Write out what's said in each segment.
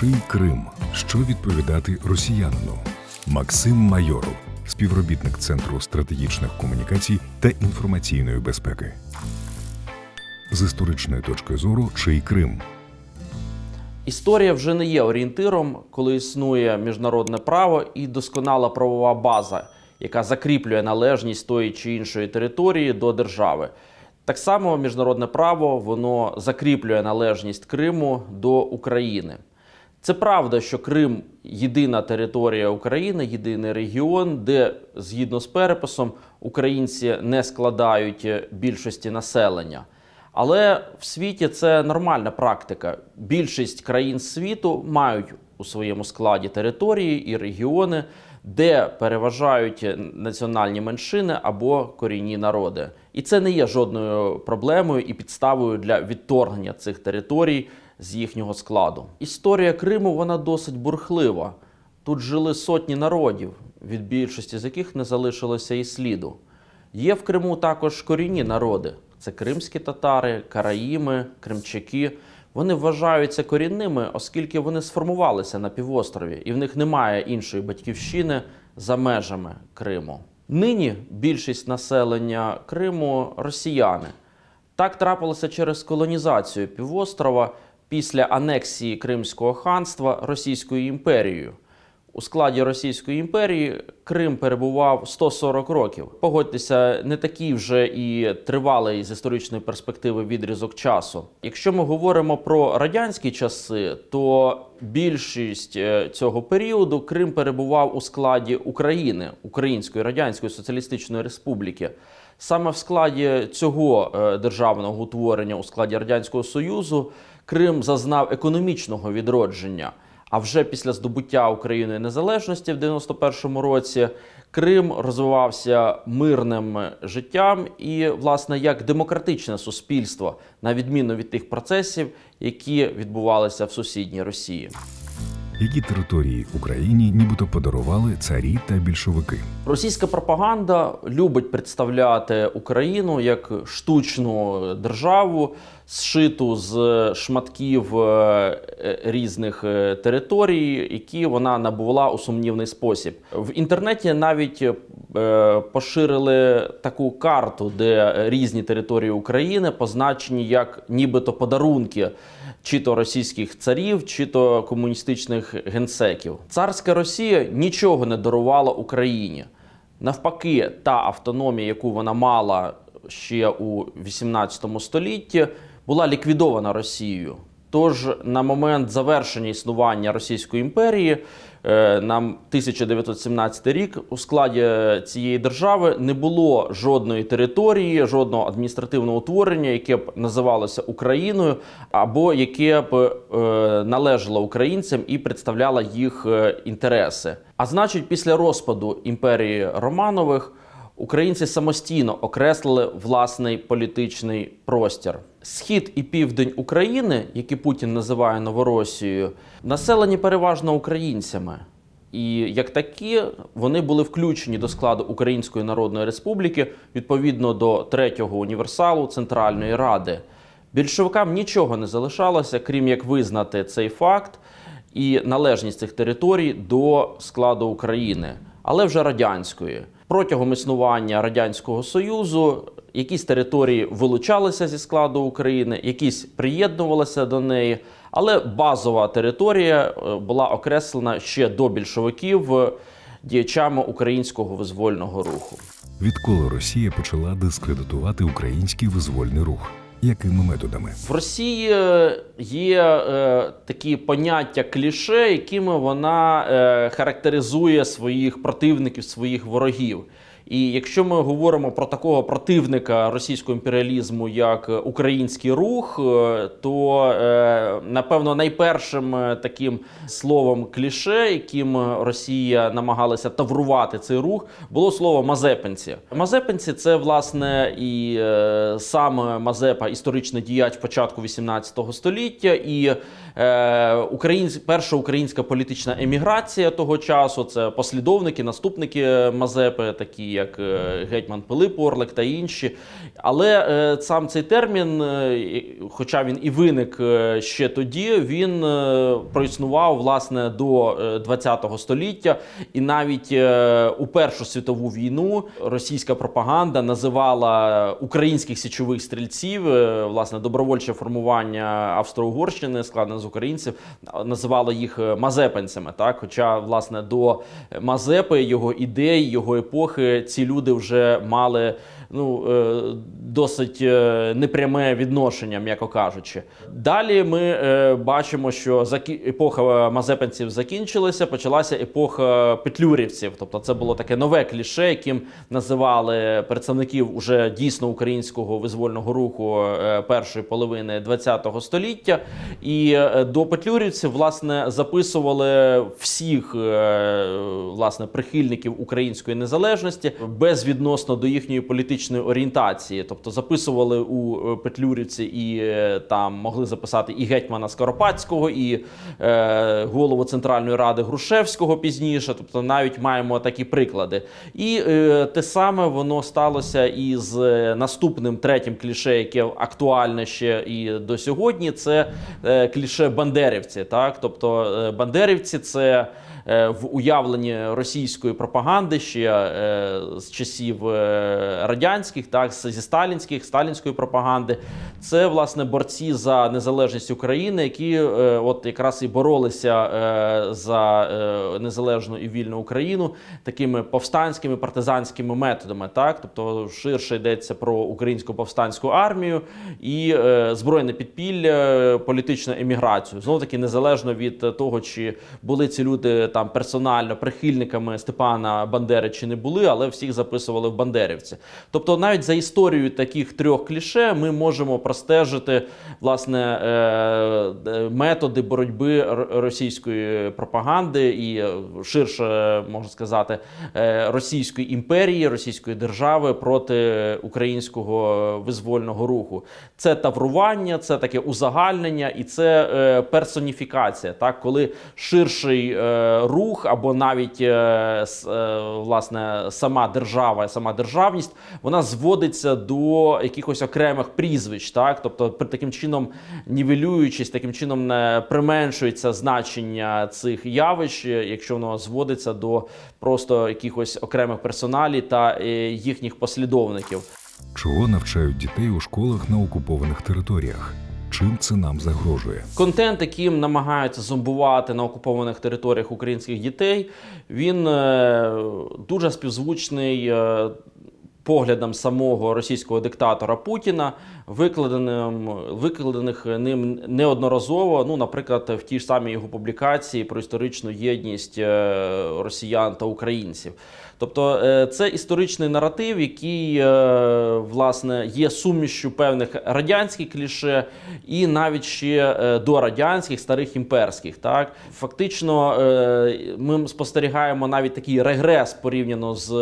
Чий Крим? Що відповідати росіянину? Максим Майоров, співробітник Центру стратегічних комунікацій та інформаційної безпеки. З історичної точки зору, чий Крим? Історія вже не є орієнтиром, коли існує міжнародне право і досконала правова база, яка закріплює належність тої чи іншої території до держави. Так само міжнародне право воно закріплює належність Криму до України. Це правда, що Крим єдина територія України, єдиний регіон, де згідно з переписом українці не складають більшості населення. Але в світі це нормальна практика. Більшість країн світу мають у своєму складі території і регіони, де переважають національні меншини або корінні народи. І це не є жодною проблемою і підставою для відторгнення цих територій з їхнього складу. Історія Криму вона досить бурхлива. Тут жили сотні народів, від більшості з яких не залишилося і сліду. Є в Криму також корінні народи. Це кримські татари, караїми, кримчаки. Вони вважаються корінними, оскільки вони сформувалися на півострові, і в них немає іншої батьківщини за межами Криму. Нині більшість населення Криму росіяни. Так трапилося через колонізацію півострова після анексії Кримського ханства Російською імперією. У складі Російської імперії Крим перебував 140 років. Погодьтеся, не такий вже і тривалий з історичної перспективи відрізок часу. Якщо ми говоримо про радянські часи, то більшість е, цього періоду Крим перебував у складі України, Української Радянської Соціалістичної Республіки. Саме в складі цього е, державного утворення, у складі Радянського Союзу, Крим зазнав економічного відродження. А вже після здобуття України незалежності в 91-му році Крим розвивався мирним життям і, власне, як демократичне суспільство, на відміну від тих процесів, які відбувалися в сусідній Росії. Які території Україні нібито подарували царі та більшовики? Російська пропаганда любить представляти Україну як штучну державу, зшиту з шматків е, різних е, територій, які вона набула у сумнівний спосіб. В інтернеті навіть е, поширили таку карту, де різні території України позначені як нібито подарунки. Чи то російських царів, чи то комуністичних генсеків. Царська Росія нічого не дарувала Україні. Навпаки, та автономія, яку вона мала ще у 18 столітті, була ліквідована Росією. Тож на момент завершення існування Російської імперії, е, на 1917 рік, у складі цієї держави не було жодної території, жодного адміністративного утворення, яке б називалося Україною, або яке б е, належало українцям і представляло їх е, інтереси. А значить, після розпаду імперії Романових. Українці самостійно окреслили власний політичний простір. Схід і південь України, які Путін називає Новоросією, населені переважно українцями. І як такі вони були включені до складу Української Народної Республіки відповідно до третього універсалу Центральної Ради. Більшовикам нічого не залишалося, крім як визнати цей факт і належність цих територій до складу України, але вже радянської. Протягом існування радянського союзу якісь території вилучалися зі складу України, якісь приєднувалися до неї. Але базова територія е, була окреслена ще до більшовиків е, діячами українського визвольного руху. Відколи Росія почала дискредитувати український визвольний рух? Якими методами? В Росії е, є е, такі поняття кліше, якими вона е, характеризує своїх противників, своїх ворогів. І якщо ми говоримо про такого противника російського імперіалізму, як український рух, е, то е, напевно найпершим е, таким словом кліше, яким Росія намагалася таврувати цей рух, було слово мазепинці. Мазепинці це власне і сам Мазепа, історичний діяч початку 18 століття, і українсь, перша українська політична еміграція того часу. Це послідовники, наступники Мазепи, такі як е, гетьман Пилип Орлик та інші. Але е, сам цей термін, е, хоча він і виник ще тоді, він проіснував власне до ХХ століття, і навіть у Першу світову війну російська пропаганда називала українських січових стрільців, власне, добровольче формування Австро-Угорщини, складне з українців, називало їх мазепинцями. Так, хоча власне до Мазепи, його ідей, його епохи, ці люди вже мали ну, е, досить е, непряме відношення, м'яко кажучи. Далі ми е, бачимо, що епоха мазепинців закінчилася, почалася епоха петлюрівців. Тобто це було таке нове кліше, яким називали представників уже дійсно українського визвольного руху першої половини ХХ століття. І до петлюрівців власне записували всіх власне прихильників української незалежності безвідносно до їхньої політичної орієнтації. Тобто записували у е, Петлюрівці і е, там могли записати і гетьмана Скоропадського, і е, голову Центральної ради Грушевського пізніше. Тобто навіть маємо такі приклади. І е, те саме воно сталося і з е, наступним третім кліше, яке актуальне ще і до сьогодні. Це е, кліше бандерівці. Так, тобто е, бандерівці це. В уявленні російської пропаганди ще з часів е, радянських, так зі сталінських, сталінської пропаганди, це власне борці за незалежність України, які е, от якраз і боролися е, за е, незалежну і вільну Україну такими повстанськими партизанськими методами. Так, тобто ширше йдеться про українську повстанську армію і е, збройне підпілля, політичну еміграцію. Знову таки незалежно від того, чи були ці люди там персонально прихильниками Степана Бандери чи не були, але всіх записували в Бандерівці. Тобто, навіть за історією таких трьох кліше ми можемо простежити власне е, е, методи боротьби російської пропаганди і е, ширше можна сказати Російської імперії, Російської держави проти українського визвольного руху. Це таврування, це таке узагальнення і це персоніфікація. Так, коли ширший рух або навіть власне сама держава, сама державність, вона зводиться до якихось окремих прізвищ, так тобто при таким чином нівелюючись, таким чином не применшується значення цих явищ, е, якщо воно зводиться до просто якихось окремих персоналій та е, їхніх послідовників. Чого навчають дітей у школах на окупованих територіях? Чим це нам загрожує? Контент, яким намагаються зомбувати на окупованих територіях українських дітей, він е, дуже співзвучний. Поглядам самого російського диктатора Путіна, викладеним викладених ним неодноразово. Ну, наприклад, в тій ж самій його публікації про історичну єдність е, росіян та українців. Тобто, е, це історичний наратив, який е, власне є сумішчю певних радянських кліше і навіть ще до радянських старих імперських. Так фактично, ми спостерігаємо навіть такий регрес порівняно з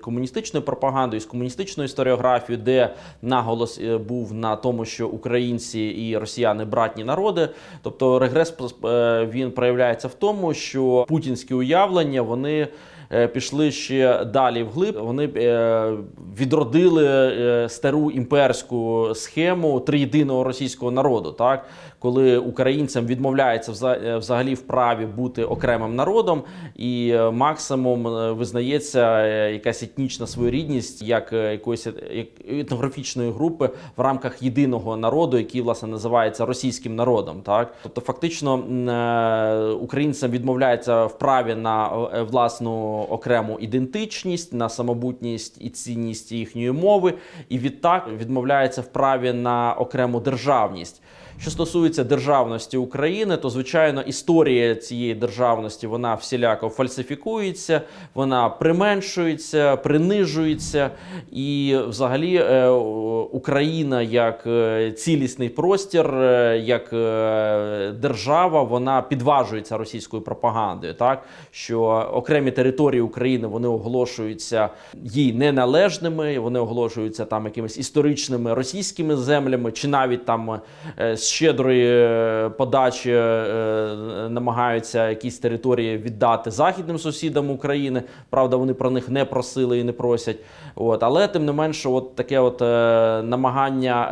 комуністичною пропагандою, з комуністичною історіографією, де наголос е, був на тому, що українці і росіяни братні народи. Тобто, регрес е, він проявляється в тому, що путінські уявлення вони пішли ще далі вглиб. Вони е, відродили е, стару імперську схему триєдиного російського народу, так коли українцям відмовляється вза- е, взагалі в праві бути окремим народом, і е, максимум е, визнається е, якась етнічна своєрідність як е, якоїсь як етнографічної групи в рамках єдиного народу, який власне називається російським народом. Так, тобто, фактично е, українцям відмовляється в праві на е, власну окрему ідентичність, на самобутність і цінність їхньої мови, і відтак відмовляється в праві на окрему державність. Що стосується державності України, то звичайно історія цієї державності вона всіляко фальсифікується, вона применшується, принижується, і взагалі е, Україна як е, цілісний простір, е, як держава, вона підважується російською пропагандою. Так що окремі території України вони оголошуються їй неналежними, вони оголошуються там якимись історичними російськими землями, чи навіть там з щедрої е, подачі е, намагаються якісь території віддати західним сусідам України. Правда, вони про них не просили і не просять. От, але тим не менше, от таке от е, намагання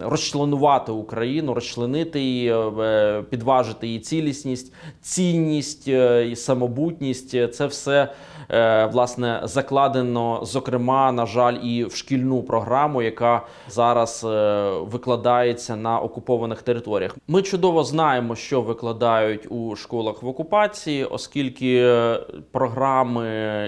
е, розчленувати Україну, розчленити її, е, підважити її цілісність, цінність е, і самобутність. е, Це все е, власне закладено, зокрема, на жаль, і в шкільну програму, яка зараз е, викладається на окупованих територіях. Ми чудово знаємо, що викладають у школах в окупації, оскільки е, програми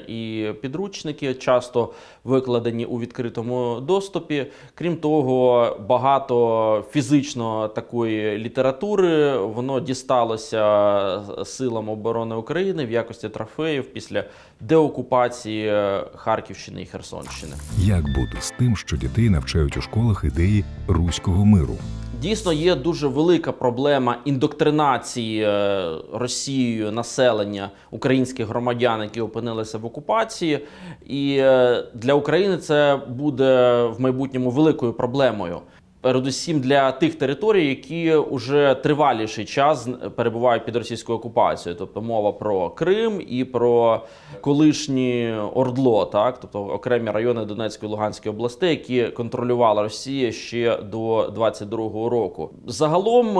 і підручники часто викладені у відкритому доступі. Крім того, багато фізично такої літератури воно дісталося силам оборони України в якості трофеїв після деокупації е, Харківщини і Херсонщини. Як бути з тим, що дітей навчають у школах ідеї руського миру? Дійсно, є дуже велика проблема індоктринації е, Росією населення українських громадян, які опинилися в окупації. І е, для України це буде в майбутньому великою проблемою. Передусім для тих територій, які вже триваліший час перебувають під російською окупацією, тобто мова про Крим і про колишні Ордло, так тобто окремі райони Донецької і Луганської областей, які контролювала Росія ще до 22-го року. Загалом.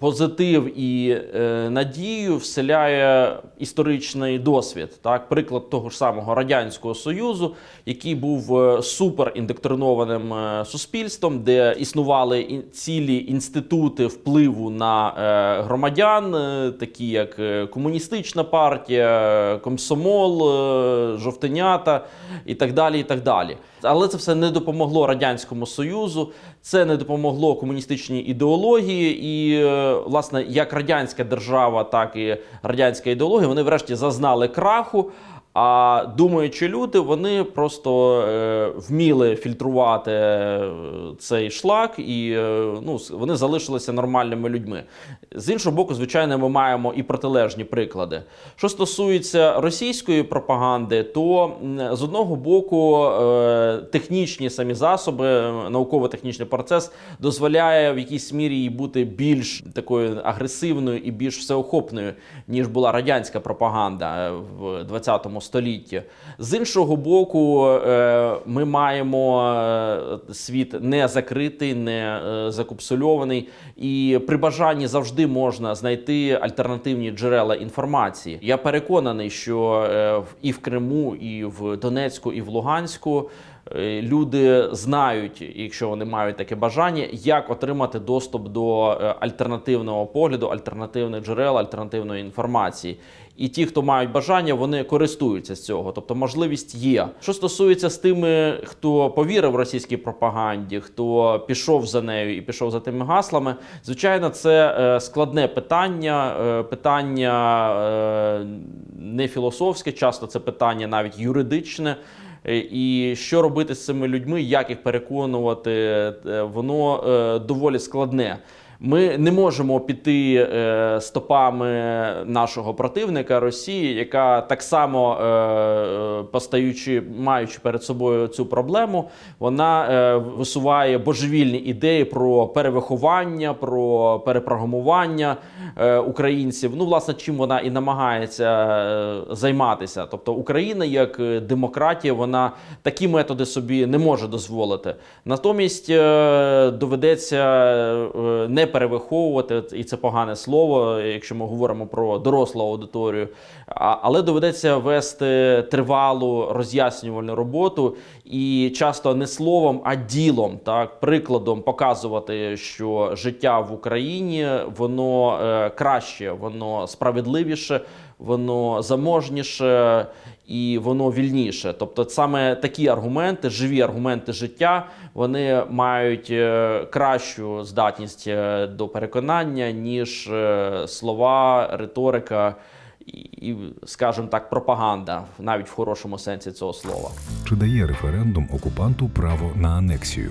Позитив і е, надію вселяє історичний досвід. Так, приклад того ж самого радянського союзу, який був е, супер індоктринованим е, суспільством, де існували цілі інститути впливу на е, громадян, е, такі як е, комуністична партія, комсомол, е, жовтенята і так далі. І так далі. Але це все не допомогло радянському союзу, це не допомогло комуністичній ідеології, і е, власне як радянська держава, так і радянська ідеологія, вони врешті зазнали краху. А думаючи люди, вони просто е, вміли фільтрувати е, цей шлак, і е, ну, вони залишилися нормальними людьми. З іншого боку, звичайно, ми маємо і протилежні приклади. Що стосується російської пропаганди, то з одного боку е, технічні самі засоби, науково-технічний процес дозволяє в якійсь мірі їй бути більш такою агресивною і більш всеохопною, ніж була радянська пропаганда е, в 20 столітті. З іншого боку, е, ми маємо е, світ не закритий, не е, закупсульований, і при бажанні завжди можна знайти альтернативні джерела інформації. Я переконаний, що і в Криму, і в Донецьку, і в Луганську. Люди знають, якщо вони мають таке бажання, як отримати доступ до альтернативного погляду, альтернативних джерел, альтернативної інформації. І ті, хто мають бажання, вони користуються з цього. Тобто можливість є. Що стосується з тими, хто повірив російській пропаганді, хто пішов за нею і пішов за тими гаслами, звичайно, це е, складне питання, е, питання е, не філософське, часто це питання навіть юридичне. І що робити з цими людьми, як їх переконувати, воно доволі складне. Ми не можемо піти е, стопами нашого противника Росії, яка так само е, е, постаючи, маючи перед собою цю проблему, вона висуває божевільні ідеї про перевиховання, про перепрограмування українців. Ну, власне, чим вона і намагається займатися. Тобто Україна як демократія, вона такі методи собі не може дозволити. Натомість доведеться не перевиховувати, і це погане слово, якщо ми говоримо про дорослу аудиторію, але доведеться вести тривалу роз'яснювальну роботу і часто не словом, а ділом, так прикладом показувати, що життя в Україні воно е, краще, воно справедливіше, воно заможніше і воно вільніше. Тобто, саме такі аргументи, живі аргументи життя, вони мають е, кращу здатність е, до переконання, ніж е, слова, риторика і, і, скажімо так, пропаганда, навіть в хорошому сенсі цього слова. Чи дає референдум окупанту право на анексію?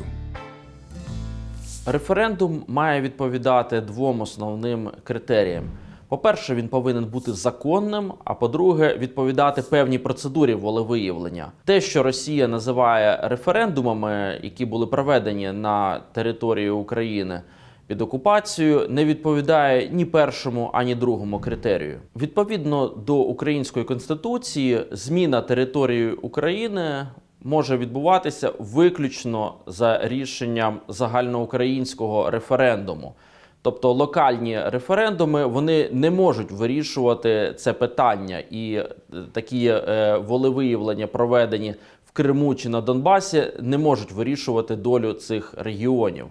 Референдум має відповідати двом основним критеріям. По-перше, він повинен бути законним. А по-друге, відповідати певній процедурі волевиявлення. Те, що Росія називає референдумами, які були проведені на території України під окупацією, не відповідає ні першому, ані другому критерію. Відповідно до української конституції, зміна території України може відбуватися виключно за рішенням загальноукраїнського референдуму. Тобто локальні референдуми вони не можуть вирішувати це питання, і е, такі е, волевиявлення, проведені в Криму чи на Донбасі, не можуть вирішувати долю цих регіонів.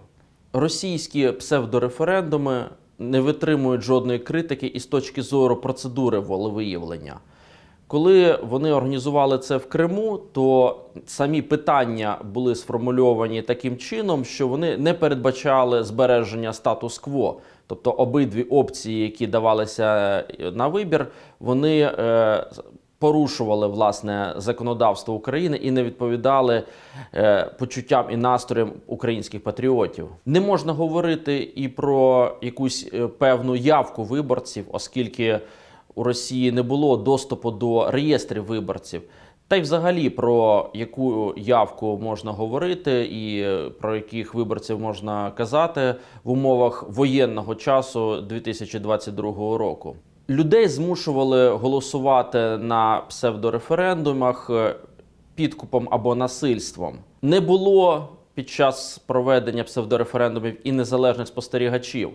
Російські псевдореферендуми не витримують жодної критики із точки зору процедури волевиявлення. Коли вони організували це в Криму, то самі питання були сформульовані таким чином, що вони не передбачали збереження статус-кво. Тобто обидві опції, які давалися е, на вибір, вони е, порушували власне законодавство України і не відповідали е, почуттям і настроям українських патріотів. Не можна говорити і про якусь певну явку виборців, оскільки у Росії не було доступу до реєстрів виборців. Та й взагалі про яку явку можна говорити і про яких виборців можна казати в умовах воєнного часу 2022 року. Людей змушували голосувати на псевдореферендумах е, підкупом або насильством. Не було під час проведення псевдореферендумів і незалежних спостерігачів.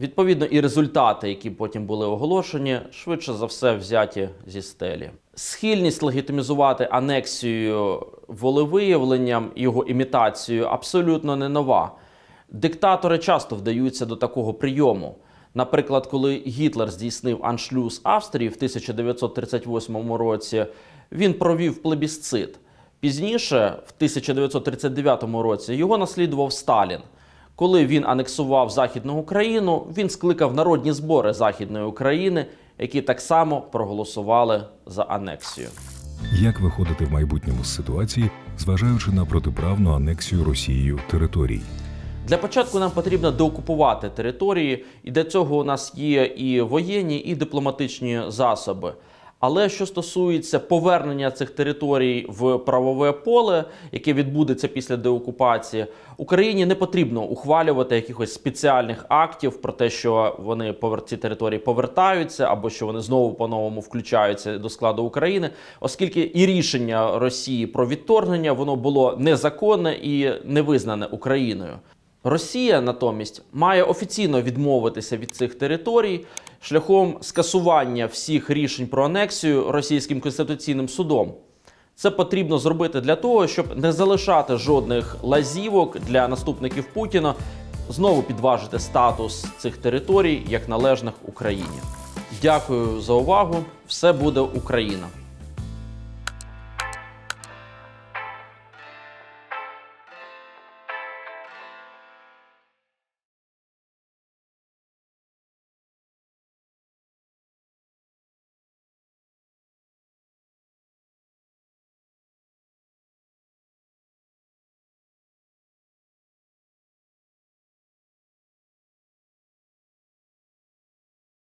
Відповідно, і результати, які потім були оголошені, швидше за все взяті зі стелі. Схильність легітимізувати анексію волевиявленням його імітацією абсолютно не нова. Диктатори часто вдаються до такого прийому. Наприклад, коли Гітлер здійснив аншлюз Австрії в 1938 році, він провів плебісцит. Пізніше, в 1939 році, його наслідував Сталін. Коли він анексував Західну Україну, він скликав народні збори Західної України, які так само проголосували за анексію. Як виходити в майбутньому з ситуації, зважаючи на протиправну анексію Росією територій? Для початку нам потрібно деокупувати території, і для цього у нас є і воєнні, і дипломатичні засоби. Але що стосується повернення цих територій в правове поле, яке відбудеться після деокупації, Україні не потрібно ухвалювати якихось спеціальних актів про те, що вони повер- ці території повертаються, або що вони знову по-новому включаються до складу України, оскільки і рішення Росії про відторгнення воно було незаконне і не визнане Україною. Росія натомість має офіційно відмовитися від цих територій шляхом скасування всіх рішень про анексію російським конституційним судом. Це потрібно зробити для того, щоб не залишати жодних лазівок для наступників Путіна, знову підважити статус цих територій як належних Україні. Дякую за увагу. Все буде Україна!